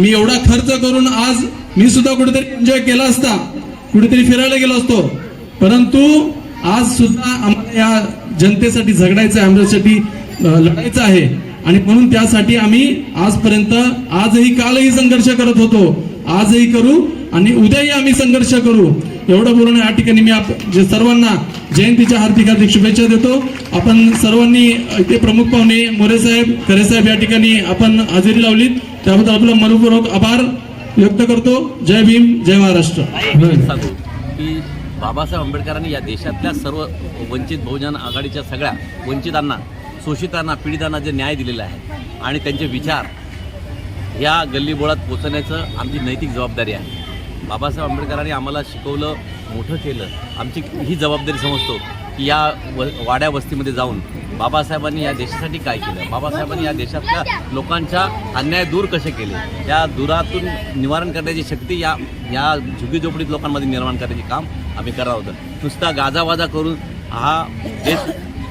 मी एवढा खर्च करून आज मी सुद्धा कुठेतरी एन्जॉय केला असता कुठेतरी फिरायला गेलो असतो. परंतु आज सुद्धा आम्हाला या जनतेसाठी झगडायचं आहे आमच्यासाठी लढायचं आहे. आणि म्हणून त्यासाठी आम्ही आजपर्यंत आजही कालही संघर्ष करत होतो. आजही करू आणि उद्याही आम्ही संघर्ष करू. एवढं बोलून या ठिकाणी मी आप- जे सर्वांना जयंतीच्या हार्दिक हार्दिक शुभेच्छा देतो. आपण सर्वांनी इथे प्रमुख पाहुणे मोरे साहेब खरे साहेब या ठिकाणी आपण हजेरी लावलीत. त्याबद्दल आपलं मनपूर्वक आभार व्यक्त करतो. जय भीम जय महाराष्ट्र. सांगू की बाबासाहेब आंबेडकरांनी या देशातल्या सर्व वंचित बहुजन आघाडीच्या सगळ्या वंचितांना शोषितांना पीडितांना जे न्याय दिलेला आहे आणि त्यांचे विचार या गल्लीबोळात पोचवण्याचं आमची नैतिक जबाबदारी आहे. बाबासाहेब आंबेडकरांनी आम्हाला शिकवलं मोठं केलं. आमची ही जबाबदारी समजतो. की या व वाड्या वस्तीमध्ये जाऊन बाबासाहेबांनी या देशासाठी काय केलं? बाबासाहेबांनी या देशातल्या लोकांच्या अन्याय दूर कसे केले? या दुरातून निवारण करण्याची शक्ती या या झुगीझोपडीत लोकांमध्ये निर्माण करण्याचे काम आम्ही करणार होतं नुसता गाजावाजा करून हा देश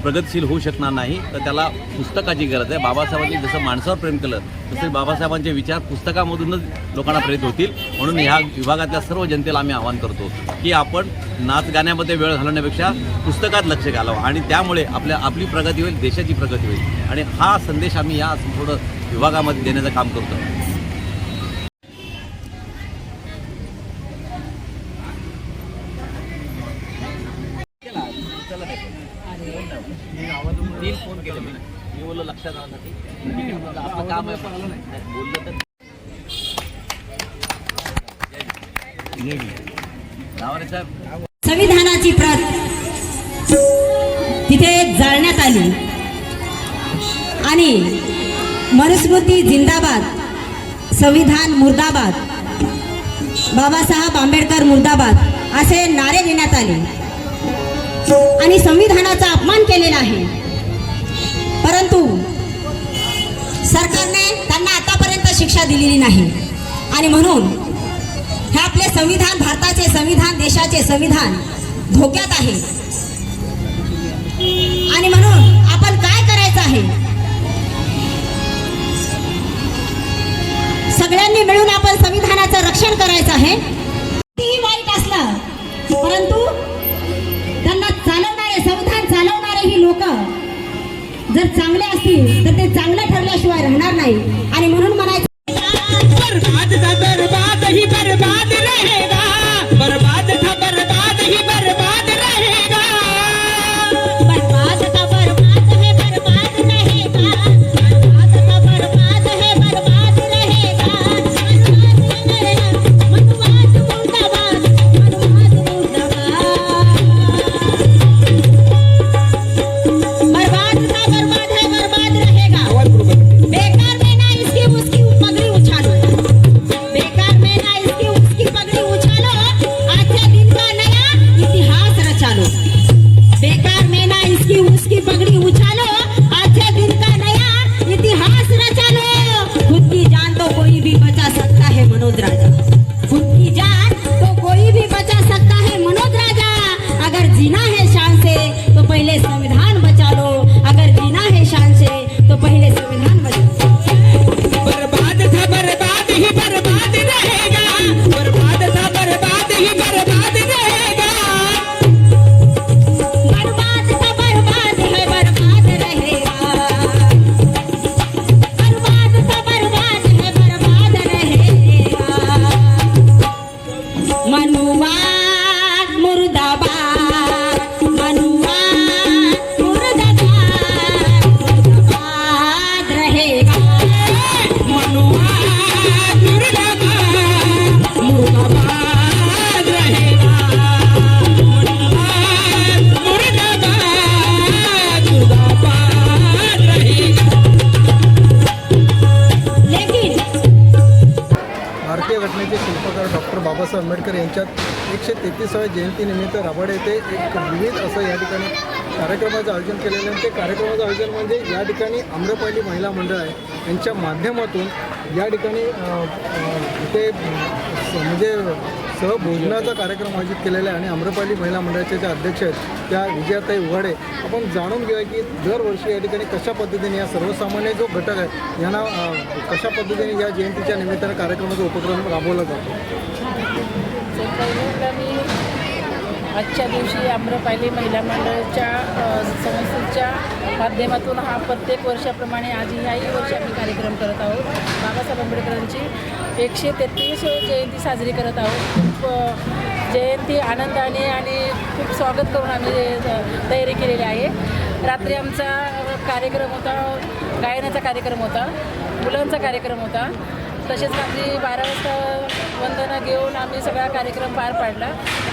प्रगतशील होऊ शकणार नाही तर त्याला पुस्तकाची गरज आहे. बाबासाहेबांनी जसं माणसावर प्रेम केलं तसे बाबासाहेबांचे विचार पुस्तकामधूनच लोकांना प्रेरित होतील. म्हणून ह्या विभागातल्या सर्व जनतेला आम्ही आवाहन करतो की आपण नाच गाण्यामध्ये वेळ घालवण्यापेक्षा पुस्तकात लक्ष घालावं आणि त्यामुळे आपल्या आपली प्रगती होईल देशाची प्रगती होईल. आणि हा संदेश आम्ही या संपूर्ण विभागामध्ये देण्याचं काम करतो. तिथे जाळण्यात आली. आणि मनुस्मृती जिंदाबाद संविधान मुर्दाबाद बाबासाहेब आंबेडकर मुर्दाबाद असे नारे देण्यात आले. आणि संविधानाचा अपमान केलेला आहे. परंतु सरकारने त्यांना आतापर्यंत शिक्षा दिलेली नाही. आणि म्हणून हे आपले संविधान भारताचे संविधान देशाचे संविधान धोक्यात आहे. आणि म्हणून आपण काय करायचं आहे? सगळ्यांनी मिळून आपण आंबेडकर यांच्यात एकशे तेहतीसाव्या जयंतीनिमित्त राबाड येथे एक विविध असं या ठिकाणी कार्यक्रमाचं आयोजन केलेलं आहे. ते कार्यक्रमाचं आयोजन म्हणजे या ठिकाणी आम्रपाली महिला मंडळ आहे. यांच्या माध्यमातून या ठिकाणी ते स- म्हणजे सहभोजनाचा कार्यक्रम आयोजित केलेला आहे. आणि आम्रपाली महिला मंडळाच्या ज्या अध्यक्ष आहेत त्या विजयाताई उघाडे आपण जाणून घेऊया की दरवर्षी या ठिकाणी कशा पद्धतीने या सर्वसामान्य जो घटक आहे यांना कशा पद्धतीने या जयंतीच्या निमित्तानं कार्यक्रमाचा उपक्रम राबवला जातो? तर पहिल्यांदा मी आजच्या दिवशी आम्रपाली महिला मंडळाच्या संस्थेच्या माध्यमातून हा प्रत्येक वर्षाप्रमाणे आज ह्याही वर्षी आम्ही कार्यक्रम करत आहोत. बाबासाहेब आंबेडकरांची एकशे तेहतीस जयंती साजरी करत आहोत. खूप जयंती आनंदाने आणि खूप स्वागत करून आम्ही तयारी केलेली आहे. रात्री आमचा कार्यक्रम होता गायनाचा कार्यक्रम होता मुलांचा कार्यक्रम होता. तसेच रात्री बारा वाजता वंदना घेऊन आम्ही सगळा कार्यक्रम पार पाडला.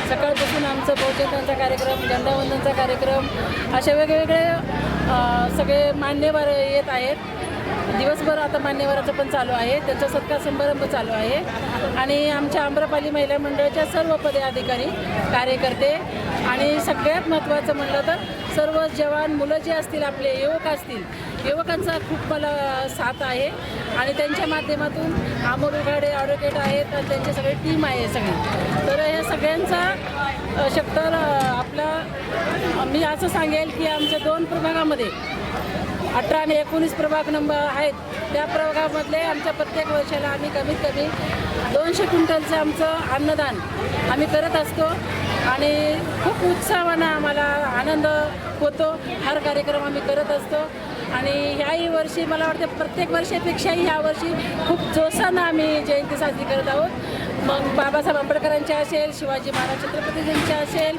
सकाळपासून आमचं बहुजनांचा कार्यक्रम झेंडावंदनचा कार्यक्रम असे वेगवेगळे सगळे मान्यवर येत आहेत. दिवसभर आता मान्यवराचं पण चालू आहे. त्यांचा सत्कार समारंभ चालू आहे. आणि आमच्या आम्रपाली महिला मंडळाच्या सर्व पदाधिकारी कार्यकर्ते आणि सगळ्यात महत्त्वाचं म्हटलं तर सर्व जवान मुलं जे असतील आपले युवक असतील युवकांचा खूप मला साथ आहे आणि त्यांच्या माध्यमातून अमोल उघाडे ॲडव्होकेट आहेत आणि त्यांची सगळी टीम आहे सगळी. तर या सगळ्यांचा अ, शक्तर आपला मी असं सांगेल की आमच्या दोन प्रभागामध्ये अठरा आणि एकोणीस प्रभाग नंबर आहेत. त्या प्रभागामधले आमच्या प्रत्येक वर्षाला आम्ही कमीत कमी दोनशे क्विंटलचं आमचं अन्नदान आम्ही करत असतो आणि खूप उत्साहानं आम्हाला आनंद होतो. हर कार्यक्रम आम्ही करत असतो. आणि ह्याही वर्षी मला वाटतं प्रत्येक वर्षापेक्षाही ह्या वर्षी खूप जोशानं आम्ही जयंती साजरी करत आहोत. मग बाबासाहेब आंबेडकरांच्या असेल शिवाजी महाराज छत्रपतीजींच्या असेल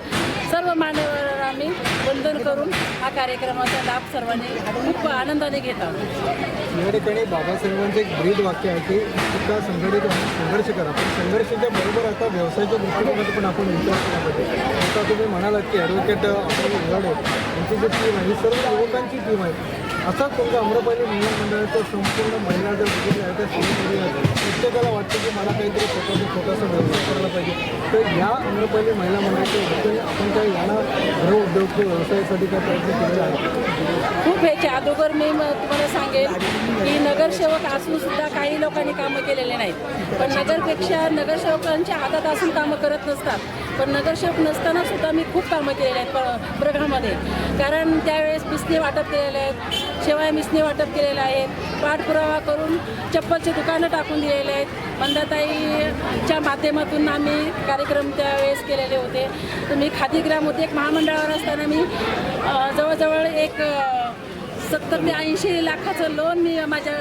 सर्व मान्यवर आम्ही वंदन करून हा कार्यक्रमाचा लाभ सर्वांनी खूप आनंदाने घेत आहोत. या ठिकाणी बाबासाहेबांचं एक ब्रीद वाक्य आहे की सुद्धा संघटित संघर्ष करा. पण संघर्षाच्या बरोबर आता व्यवसायाच्या दृष्टिकोनात पण आपण विचार केला पाहिजे. आता तुम्ही म्हणालात की ॲडव्होकेट आपण उघाडे. यांची जी टीम आहे ही सर्व युवकांची टीम आहे. असा तुमचा अम्रपाली महिला मंडळाचा संपूर्ण महिला जर बघितल्या आहे त्या समोर प्रत्येकाला वाटतं की मला काहीतरी स्वतःचा छोटासा व्यवसाय करायला पाहिजे. तर ह्या अम्रपाली महिला मंडळाच्या वतीने आपण काही यांना गृह उद्योग व्यवसायासाठी काय प्रयत्न केलेला आहे? खूप ह्याच्या अगोदर मी तुम्हाला सांगेल की नगरसेवक असून सुद्धा काही लोकांनी कामं केलेले नाहीत. पण नगरपेक्षा नगरसेवकांच्या हातात असून कामं करत नसतात. पण नगरसेवक नसताना सुद्धा मी खूप कामं केलेली आहेत प कारण त्यावेळेस मिसने वाटप केलेले आहेत शिवाय मिसने वाटप केलेलं आहे. पाठपुरावा करून चप्पलचे दुकानं टाकून दिलेले आहेत. मंदाताईच्या माध्यमातून आम्ही कार्यक्रम त्यावेळेस केलेले होते. तुम्ही मी खादीग्राम उद्योग महामंडळावर असताना मी जवळजवळ एक सत्तर ते ऐंशी लाखाचं लोन मी माझ्या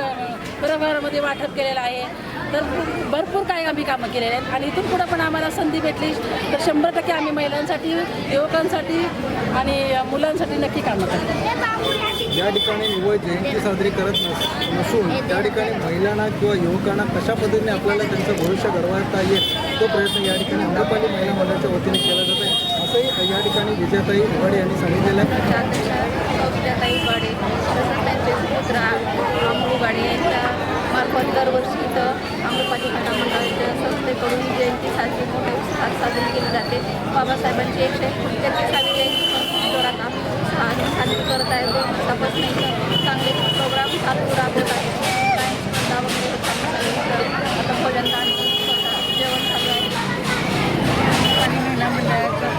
बरोबरमध्ये वाटप केलेलं आहे. तर भरपूर काही आम्ही कामं केलेले आहेत. आणि इथून पुढं पण आम्हाला संधी भेटली. तर शंभर टक्के आम्ही महिलांसाठी युवकांसाठी आणि मुलांसाठी नक्की कामं करतो या ठिकाणी निवड जयंती साजरी करत नस नसून त्या ठिकाणी महिलांना किंवा युवकांना कशा पद्धतीने आपल्याला त्यांचं भविष्य घडवता येईल तो प्रयत्न या ठिकाणी अमृपाली महिला मंडळाच्या वतीने केला जात आहे. असंही या ठिकाणी विजयताई उघाडे यांनी सांगितलेलं आहे. विद्याताई उगाडे तसंच त्यांचे पुत्र अमोल उगाडे यांच्या मार्फत दरवर्षी इथं अमृपाली मंडळाच्या संस्थेकडून जयंती साजरी मोठ्या उत्साहात साजरी केली जाते. बाबासाहेबांची एकशे तेहतीसावी जयंती जोरात आम्ही उत्साहाने साजरी करत आहे. दोन दिवसापासून चांगले प्रोग्राम चालू राबवत आहे. वगैरे जेवण चालू आहे. आणि महिला मंडळाचं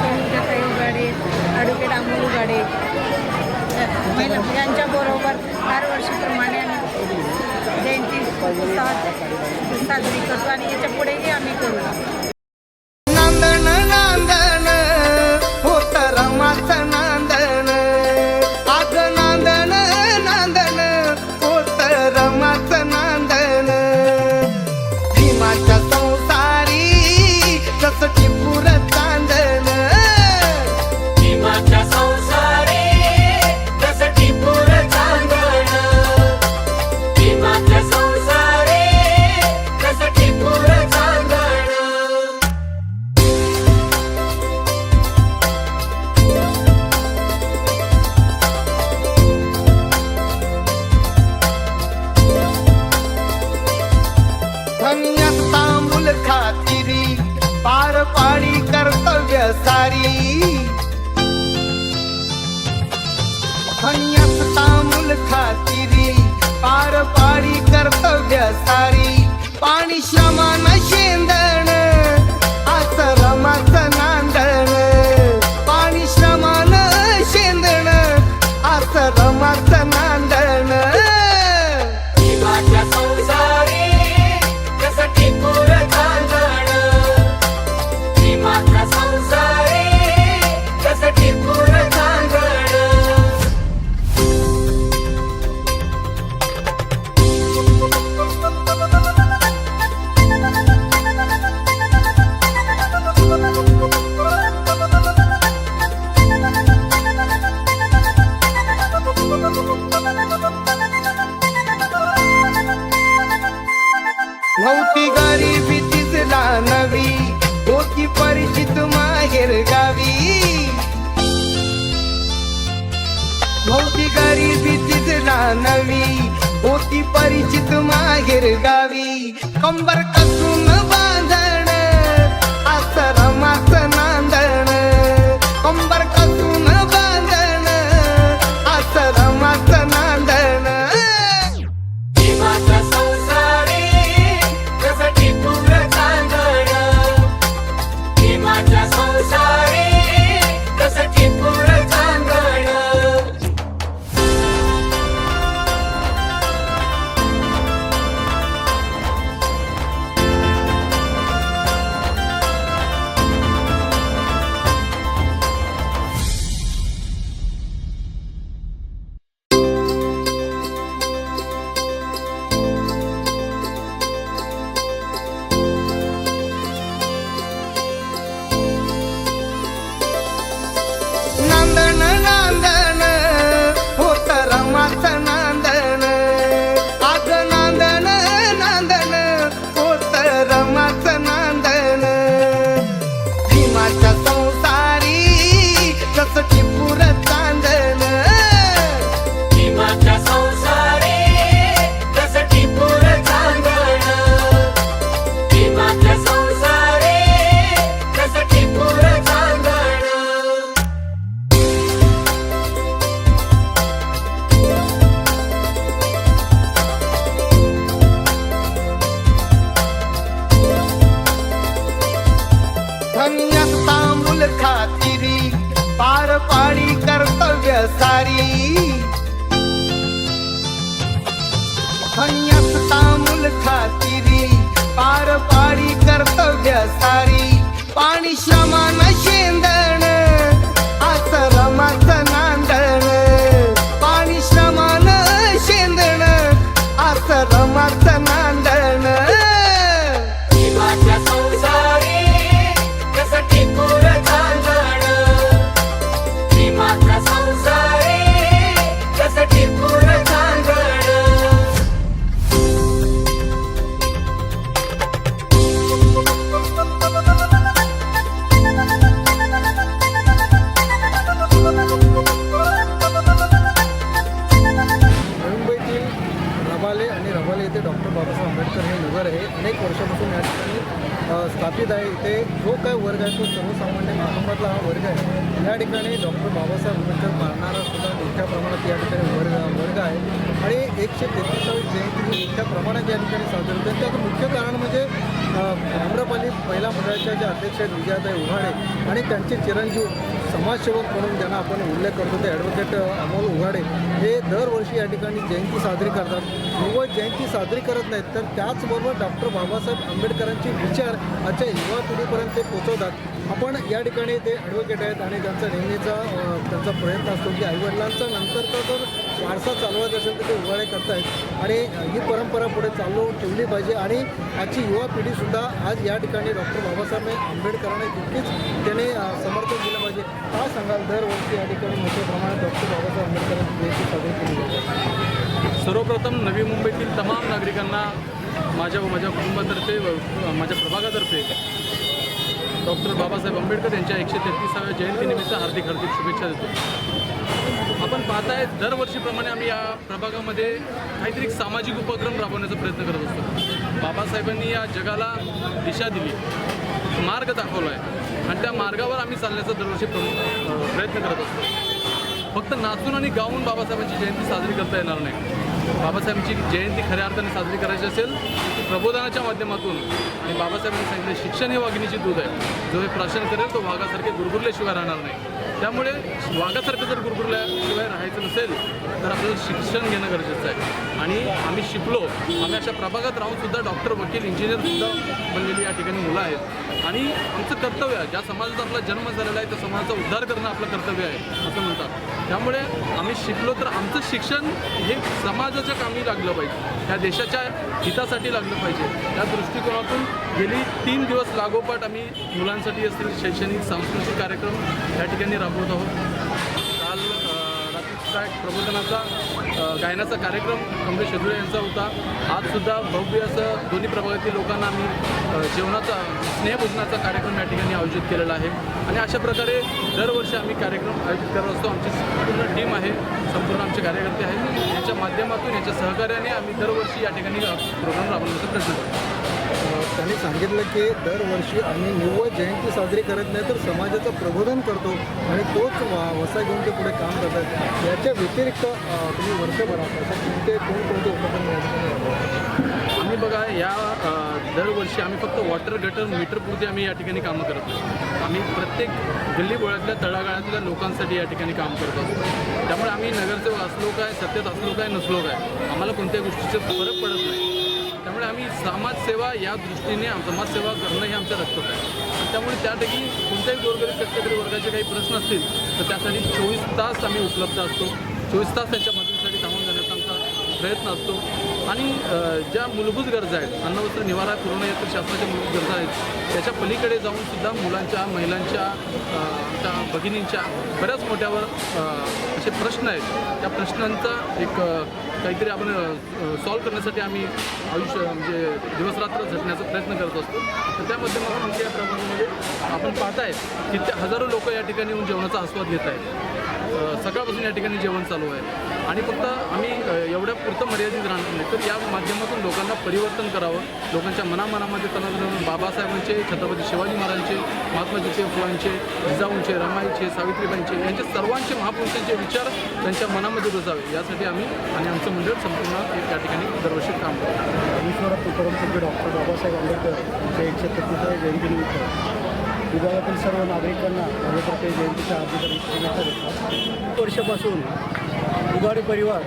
संगीताताई उगाडे ॲडव्होकेट अमोल उगाडे महिला यांच्याबरोबर हर वर्षीप्रमाणे जयंती उत्साहात साजरी करतो आणि याच्या पुढेही आम्ही धन्यात तांबूल खातिरी पार पाडी कर्तव्य सारी. पाणी श्रमान शेंद गरिबीची जाणवी होती परिचित माहेर गावी. कंबर कसून बांधण आश्रमाच नांदण. कंबर कसून पाणी श्रमान शेंदण रबाले येथे डॉक्टर बाबासाहेब आंबेडकर हे नगर आहे अनेक वर्षापासून या ठिकाणी स्थापित आहे. इथे जो काय वर्ग आहे तो सर्वसामान्य कुटुंबातला हा वर्ग आहे. या ठिकाणी डॉक्टर बाबासाहेब आंबेडकर मानणारा सुद्धा मोठ्या प्रमाणात या ठिकाणी वर्ग वर्ग आहे. आणि एकशे तेहतीसावी जयंती मोठ्या प्रमाणात या ठिकाणी साजरी होते. त्याचं मुख्य कारण म्हणजे आम्रपाली महिला मंडळाच्या ज्या अध्यक्ष आहेत विजयाताई उघाडे आणि त्यांचे चिरंजीव समाजसेवक म्हणून ज्यांना आपण उल्लेख करतो ते ॲडव्होकेट अमोल उघाडे हे दरवर्षी या ठिकाणी जयंती साजरी करतात. केवळ जयंती साजरी करत नाहीत तर त्याचबरोबर डॉक्टर बाबासाहेब आंबेडकरांचे विचार आजच्या युवा पिढीपर्यंत ते पोचवतात. आपण या ठिकाणी ते ॲडव्होकेट आहेत आणि त्यांचा नेहमीचा त्यांचा प्रयत्न असतो की आईवडिलांचा नंतरचा जर वारसा चालवायचा असेल तर ते उघाडे करतायत. आणि ही परंपरा पुढे चालू ठेवली पाहिजे आणि आजची युवा पिढीसुद्धा आज या ठिकाणी डॉक्टर बाबासाहेब आंबेडकरांना तितकीच त्याने समर्थन पाहिजे काय सांगाल दरवर्षी या ठिकाणी मोठ्या प्रमाणात डॉक्टर बाबासाहेब आंबेडकरांची जयंती साजरी केली जाते. सर्वप्रथम नवी मुंबईतील तमाम नागरिकांना माझ्या माझ्या कुटुंबातर्फे माझ्या प्रभागातर्फे डॉक्टर बाबासाहेब आंबेडकर यांच्या एकशे तेहतीसाव्या जयंतीनिमित्त हार्दिक हार्दिक शुभेच्छा देतो. आपण पाहताय दरवर्षीप्रमाणे आम्ही या प्रभागामध्ये काहीतरी एक सामाजिक उपक्रम राबवण्याचा प्रयत्न करत असतो. बाबासाहेबांनी या जगाला दिशा दिली मार्ग दाखवला आहे आणि त्या मार्गावर आम्ही चालण्याचा दरवर्षी प्रमुख प्रयत्न करत असतो. फक्त नाचून आणि गाऊन बाबासाहेबांची जयंती साजरी करता येणार नाही. बाबासाहेबांची जयंती खऱ्या अर्थाने साजरी करायची असेल प्रबोधनाच्या माध्यमातून आणि बाबासाहेबांनी सांगितले शिक्षण हे वाघिणीची दूध आहे. जो हे प्राशन करेल तो वाघासारखे गुरगुरल्याशिवाय राहणार नाही. त्यामुळे वाघासारखं जर गुरगुरल्याशिवाय राहायचं नसेल तर आपल्याला शिक्षण घेणं गरजेचं आहे. आणि आम्ही शिकलो आम्ही अशा प्रभागात राहून सुद्धा डॉक्टर वकील इंजिनियरसुद्धा बनलेली या ठिकाणी मुलं आहेत. आणि आमचं कर्तव्य आहे. ज्या समाजाचा आपला जन्म झालेला आहे त्या समाजाचा उद्धार करणं आपलं कर्तव्य आहे असं म्हणतात. त्यामुळे आम्ही शिकलो तर आमचं शिक्षण हे समाजाच्या कामी लागलं पाहिजे. त्या देशाच्या हितासाठी लागलं पाहिजे. त्या दृष्टिकोनातून गेली तीन दिवस लागोपाठ आम्ही मुलांसाठी असतील शैक्षणिक सांस्कृतिक कार्यक्रम या ठिकाणी राबवत आहोत. काय प्रबोधनाचा गायनाचा कार्यक्रम कमलेश शेजुळे यांचा होता. आजसुद्धा भव्य असं दोन्ही प्रभागातील लोकांना आम्ही जेवणाचा स्नेहभोजनाचा कार्यक्रम या ठिकाणी आयोजित केलेला आहे. आणि अशा प्रकारे दरवर्षी आम्ही कार्यक्रम आयोजित करत असतो. आमची संपूर्ण टीम आहे संपूर्ण आमचे कार्यकर्ते आहेत. याच्या माध्यमातून याच्या सहकार्याने आम्ही दरवर्षी या ठिकाणी प्रोग्राम राबवण्याचा प्रयत्न करतो. त्यांनी सांगितलं की दरवर्षी आम्ही निव्वळ जयंती साजरी करत नाही तर समाजाचं प्रबोधन करतो आणि तोच वसा घेऊन ते पुढे काम करतात. याच्या व्यतिरिक्त तुम्ही वर्षभरात असं कोणते कोणकोणते उपक्रम आम्ही बघा या दरवर्षी आम्ही फक्त वॉटर गटर मीटरपुरती आम्ही या ठिकाणी कामं करत नाही. आम्ही प्रत्येक गल्लीबोळातल्या तळागाळातल्या लोकांसाठी या ठिकाणी काम करत असतो. त्यामुळे आम्ही नगरसेवक असलो काय सत्तेत असलो काय नसलो काय आम्हाला कोणत्या गोष्टीचं फरक पडत नाही. त्यामुळे आम्ही समाजसेवा या दृष्टीने समाजसेवा करणं हे आमच्या रक्तात आहे. त्यामुळे त्यापैकी कोणत्याही गोरगरीब शेतकरी वर्गाचे काही प्रश्न असतील तर त्यासाठी चोवीस तास आम्ही उपलब्ध असतो. चोवीस तास त्यांच्या मदतीसाठी धावून जाण्याचा आमचा प्रयत्न असतो. आणि ज्या मूलभूत गरजा आहेत अन्नवस्त्र निवारा पुरवणं या शासनाच्या मूलभूत गरजा आहेत त्याच्या पलीकडे जाऊन सुद्धा मुलांच्या महिलांच्या त्या भगिनींच्या बऱ्याच मोठ्यावर असे प्रश्न आहेत. त्या प्रश्नांचा एक काहीतरी आपण सॉल्व करण्यासाठी आम्ही आयुष्य म्हणजे दिवसरात्र झटण्याचा प्रयत्न करत असतो. तर त्या माध्यमातून आमच्या या प्रमाणामध्ये आपण पाहताय की ते हजारो लोक या ठिकाणी येऊन जेवणाचा आस्वाद घेत आहेत सकाळपासून या ठिकाणी जेवण चालू आहे. आणि फक्त आम्ही एवढ्या पुरतं मर्यादित राहणार नाही. तर या माध्यमातून लोकांना परिवर्तन करावं. लोकांच्या मनामनामध्ये तणाव बाबासाहेबांचे छत्रपती शिवाजी महाराजांचे महात्मा ज्योतिबा फुलांचे जिजाऊंचे रमाईचे सावित्रीबाईंचे यांचे सर्वांचे महापुरुषांचे विचार त्यांच्या मनामध्ये रुजावे. यासाठी आम्ही आणि आमचं मंडळ संपूर्ण एक या ठिकाणी दरवर्षी काम करतो. डॉक्टर बाबासाहेब आंबेडकर यांच्या एकशे तेहतीसाव्या जयंतीनिमित्त विभागातील सर्व नागरिकांना माझ्यातर्फे जयंतीच्या हार्दिक शुभेच्छा वर्षापासून उगाडे परिवार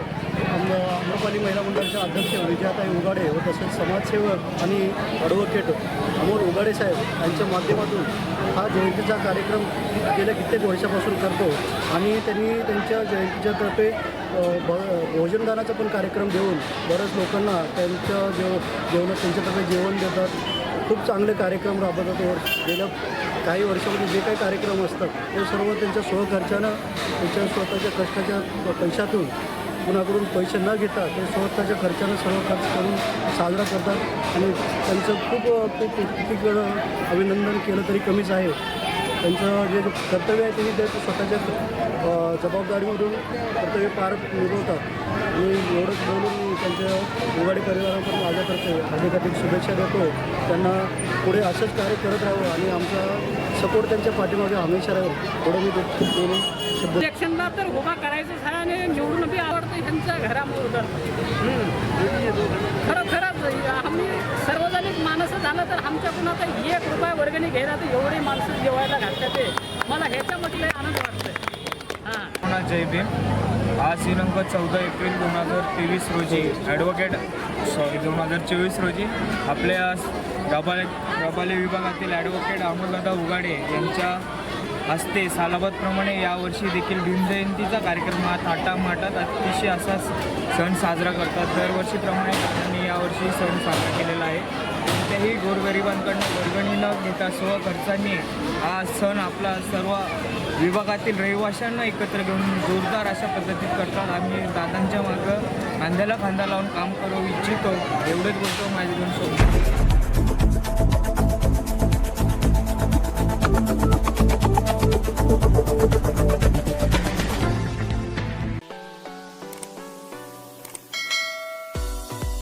आम- आम्रपाली महिला मंडळाच्या अध्यक्ष विजयाताई उगाडे व तसेच समाजसेवक आणि ॲडव्होकेट अमोल उगाडे साहेब यांच्या माध्यमातून हा जयंतीचा कार्यक्रम गेल्या कित्येक वर्षापासून करतो. आणि त्यांनी त्यांच्या जयंतीच्या तर्फे भ भोजनदानाचा पण कार्यक्रम देऊन बऱ्याच लोकांना त्यांच्या जेव जेवणात त्यांच्यातर्फे जेवण देतात. खूप चांगले कार्यक्रम राबवतात गेल्या काही वर्षामध्ये जे काही कार्यक्रम असतात ते सर्व त्यांच्या स्वखर्चानं त्यांच्या स्वतःच्या कष्टाच्या पैशातून कुणाकडून पैसे न घेता ते स्वतःच्या खर्चानं सर्व खर्च करून साजरा करतात. आणि त्यांचं खूप खूप किती अभिनंदन केलं तरी कमीच आहे. त्यांचं जे कर्तव्य आहे ते स्वतःच्या जबाबदारीमधून कर्तव्य पार निभवतात आणि एवढंच बोलून त्यांच्या उघाडी परिवाराकडून माझ्यातर्फे अधिक अधिक शुभेच्छा देतो. त्यांना पुढे असंच कार्य करत राहावं आणि आमचा सपोर्ट त्यांच्या पाठीमागे हमेशा राहील. थोडं मी बोलून इलेक्शनला तर उभा करायचंच आहे आणि निवडून बी आवडतं ह्यांच्या घरामुळे खरं खरंच आम्ही सार्वजनिक माणसं झालं तर आमच्या कुणाचा एक रुपया वर्गणी घ्यायला तर एवढी माणसं जेवायला घालतात ते. मला ह्याच्यामध्ये आनंद वाटतोय सर्वांना जय भीम. आज दिनांक चौदा एप्रिल दोन हजार तेवीस रोजी ॲडव्होकेट सॉरी दोन हजार चोवीस रोजी आपल्या रबाले रबाले विभागातील ॲडव्होकेट अमोलदादा उगाडे यांच्या हस्ते सालाबादप्रमाणे यावर्षी देखील भीमजयंतीचा कार्यक्रम हा थाटामाटात अतिशय असा सण साजरा करतात. दरवर्षीप्रमाणे त्यांनी यावर्षी सण साजरा केलेला आहे. कोणत्याही गोरगरिबांकडनं वर्गणी न घेता स्वखर्चाने हा सण आपला सर्व विभागातील रहिवाशांना एकत्र घेऊन जोरदार अशा पद्धतीत करतात. आम्ही दादांच्या मागं खांद्याला खांदा लावून काम करू इच्छितो. एवढेच बोलतो. माझे दोन